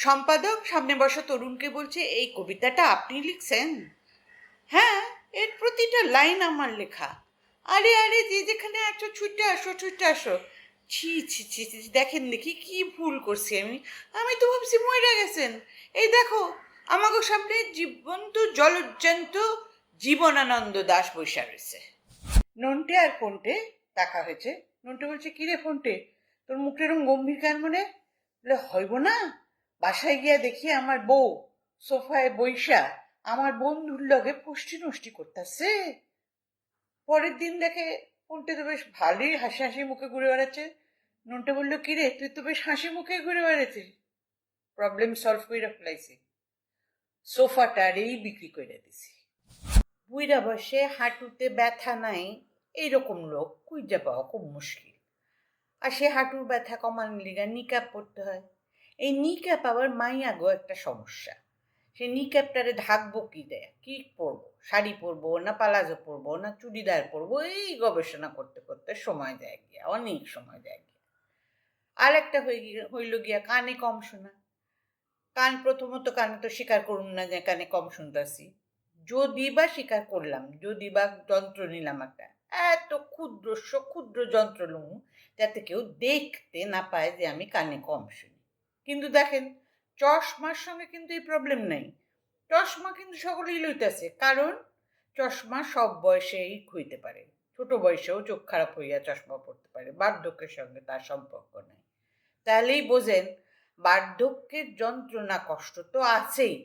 সম্পাদক সামনে বসা তরুণকে বলছে, এই কবিতাটা আপনি লিখছেন? হ্যাঁ এর প্রতিটা লাইন আমার লেখা। আরে আরে, যে যেখানে আছো, ছুটে আসো ছুটে আসো। ছি ছি ছি ছি দেখেন দেখি কি ভুল করছি আমি। আমি তো ভাবছি মরে গেছেন। এই দেখো আমাকে সামনে জীবন্ত, জলজ্জান্ত, জীবনানন্দ দাস বৈশা রয়েছে। নন্টে আর ফোনটে? দেখা হয়েছে। নন্টে বলছে, কিরে ফোনটে? তোর মুখটা এরকম গম্ভীর কেন মনে? হইব না। বাসায় গিয়া দেখি আমার বউ সোফায় বইসা আমার বন্ধুর লগে পুষ্টি নষ্টি করতেছে। পরের দিন দেখে ফোনটে তো বেশ ভালোই হাসি হাসি মুখে ঘুরে বেড়াচ্ছে। নন্টে বলল, কিরে, তুই তো বেশ হাসি মুখে ঘুরে বেড়াচ্ছিস। প্রবলেম সলভ করে ফেলাইছি। সোফাটারেই বিক্রি করে দিছি। বুইরা বসে, হাঁটুতে ব্যথা নাই, এইরকম লোক কুইজা পাওয়া খুব মুশকিল। আর সে হাঁটুর ব্যথা কমানোর লিগা নিক্যাপ পড়তে হয়। এই নিক্যাপ আবার মাইয়াগো একটা সমস্যা। সে নিক্যাপটারে ঢাকবো কি দেয়? কি পরবো? শাড়ি পরবো, না পালাজো পরবো, না চুড়িদার পরবো, এই গবেষণা করতে করতে সময় দেয় গিয়া, অনেক সময় দেয় গিয়া। আর একটা হয়ে গিয়ে, হইল গিয়া কানে কম শোনা। কান প্রথমত কানে তো স্বীকার করুন না যে কানে কম শুনতেছি। যদি বা স্বীকার করলাম, যদি বা যন্ত্র নিলাম একটা, এত ক্ষুদ্র ক্ষুদ্র যন্ত্র লুমু যাতে কেউ দেখতে না পায় যে আমি কানে কম শুনি। কিন্তু দেখেন, চশমার সঙ্গে কিন্তু এই প্রবলেম নেই। চশমা কিন্তু সকলেই লইতেছে, কারণ চশমা সব বয়সেই হইতে পারে। ছোট বয়সেও চোখ খারাপ হইয়া চশমা পড়তে পারে, বার্ধক্যের সঙ্গে তার সম্পর্ক নেই। তাহলেই বোঝেন, বার্ধক্যের যন্ত্রণা কষ্ট তো আছেই,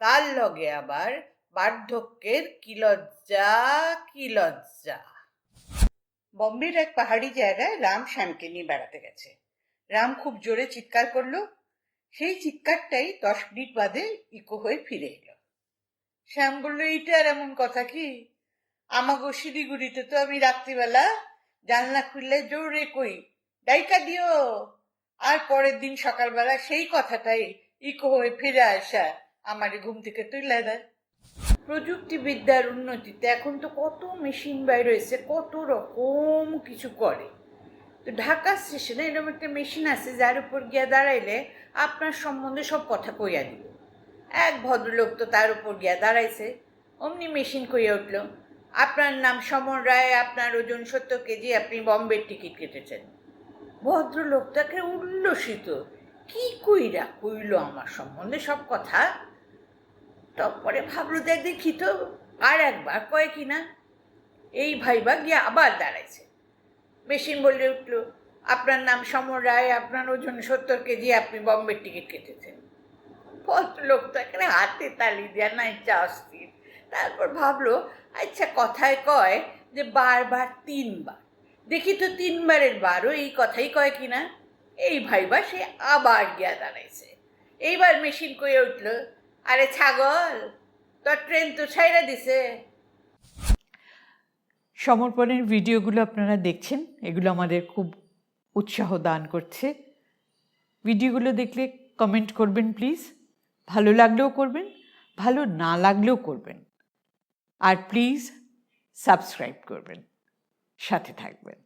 তার লগে আবার বার্ধক্যের কি লজ্জা কি লজ্জা। বম্বের এক পাহাড়ি জায়গায় রাম শ্যামকে নিয়ে বেড়াতে গেছে। রাম খুব জোরে চিৎকার করল। সেই চিৎকারটাই দশ মিনিট বাদে ইকো হয়ে ফিরে এলো। শ্যাম বলল, এইটা আর এমন কথা কি? আমাগো শিলিগুড়িতে তো আমি রাত্রিবেলা জানলা খুললে জোরে কই, ডাইকা দিও। আর পরের দিন সকালবেলা সেই কথাটাই ইকো হয়ে ফিরে আসা আমার ঘুম থেকে তুলে দেয়। প্রযুক্তিবিদ্যার উন্নতিতে এখন তো কত মেশিন বাইর হয়েছে, কত রকম কিছু করে। তো ঢাকা স্টেশনে এরকম একটা মেশিন আছে, যার উপর গিয়া দাঁড়াইলে আপনার সম্বন্ধে সব কথা কইয়া দিব। এক ভদ্রলোক তো তার উপর গিয়া দাঁড়াইছে, অমনি মেশিন কইয়া উঠল, আপনার নাম সমর রায়, আপনার ওজন সত্তর কেজি, আপনি বম্বের টিকিট কেটেছেন। ভদ্রলোকটাকে উল্লসিত, কি কইরা কইল আমার সম্বন্ধে সব কথা? তারপরে ভাবলো, দেখ দেখি তো, আর একবার কয় কি না? এই ভাইবা গিয়ে আবার দাঁড়াইছে। মেশিন বলে উঠল, আপনার নাম সমর রায়, আপনার ওজন সত্তর কেজি, আপনি বম্বের টিকিট কেটেছেন। ভদ্রলোকটা এখানে হাতে তালি দেওয়া নাই চা অস্থির। তারপর ভাবলো আচ্ছা কথায় কয় যে বারবার তিনবার। দেখি তো তিনবারের বারও এই কথাই কয় কিনা এই ভাইবা সে আবার গিয়া দাঁড়াইছে। এইবার মেশিন কয়ে উঠল, আরে ছাগল, তোর ট্রেন তো ছাইরা দিছে। সমর্পণের ভিডিওগুলো আপনারা দেখছেন, এগুলো আমাদের খুব উৎসাহ দান করছে। ভিডিওগুলো দেখলে কমেন্ট করবেন প্লিজ ভালো লাগলেও করবেন, ভালো না লাগলেও করবেন। আর প্লিজ সাবস্ক্রাইব করবেন। সাথে থাকবেন।